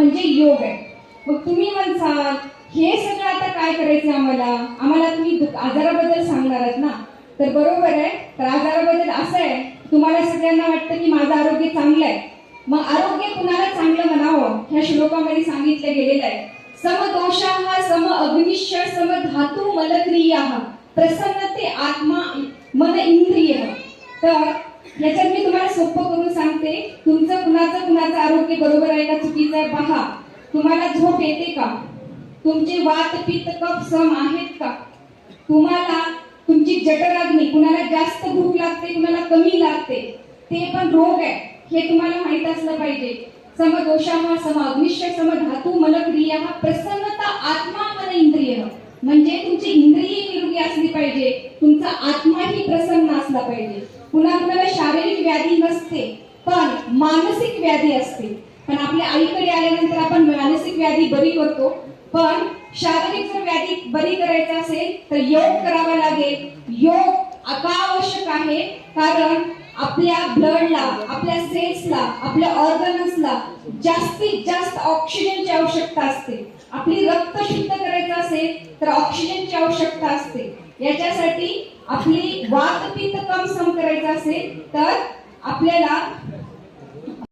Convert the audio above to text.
म्हणजे योग आहे. मग तुम्ही म्हणसाल हे सगळं आता काय करायचं आम्हाला? आम्हाला तुम्ही आजाराबद्दल सांगणार आहात ना? तर बरोबर आहे तर आजाराबद्दल असं आहे तुम्हाला सगळ्यांना वाटतं की माझं आरोग्य चांगलं आहे. मग आरोग्य कुणाला चांगलं म्हणावं? ह्या श्लोकामध्ये सांगितलं गेलेलं आहे. समदोषा सम अग्निश्य सम धातू मलक्रिया प्रसन्नते आत्मा मन इंद्रिय. तर याच्यात मी तुम्हाला सोपं करून सांगते तुमचं कुणाचं कुणाचं आरोग्य बरोबर आहे का चुकीचं आहे पहा. तुम्हाला झोप येते का? तुमचे वात पित्त कप सम आहेत का? तुम्हाला तुमची जठराग्नी कुणाला जास्त भूक लागते कुणाला कमी लागते ते पण रोग आहे. हे तुम्हाला माहीत असलं पाहिजे. समदोषामा सम अग्निश्य सम धातू मलक्रिया प्रसन्नता आत्मा मन इंद्रिय. म्हणजे तुमची इंद्रिय निरोगी असली पाहिजे. तुमचा आत्माही प्रसन्न असला पाहिजे. पुन्हा कुणाला शारीरिक व्याधी नसते पण मानसिक व्याधी असते. पण आपल्या आईकडे आल्यानंतर आपण मानसिक व्याधी बरी करतो. पण शारीरिक जर व्याधी बरी करायचं असेल तर योग करावा लागेल. योग अकावश्यक आहे कारण आपल्या ब्लडला आपल्या सेल्सला आपल्या ऑर्गन्सला जास्तीत जास्त ऑक्सिजनची आवश्यकता असते. आपली रक्त शुद्ध करायचं असेल तर ऑक्सिजनची आवश्यकता असते. याच्यासाठी आपली वातपित्त कम सम असेल तर आपल्याला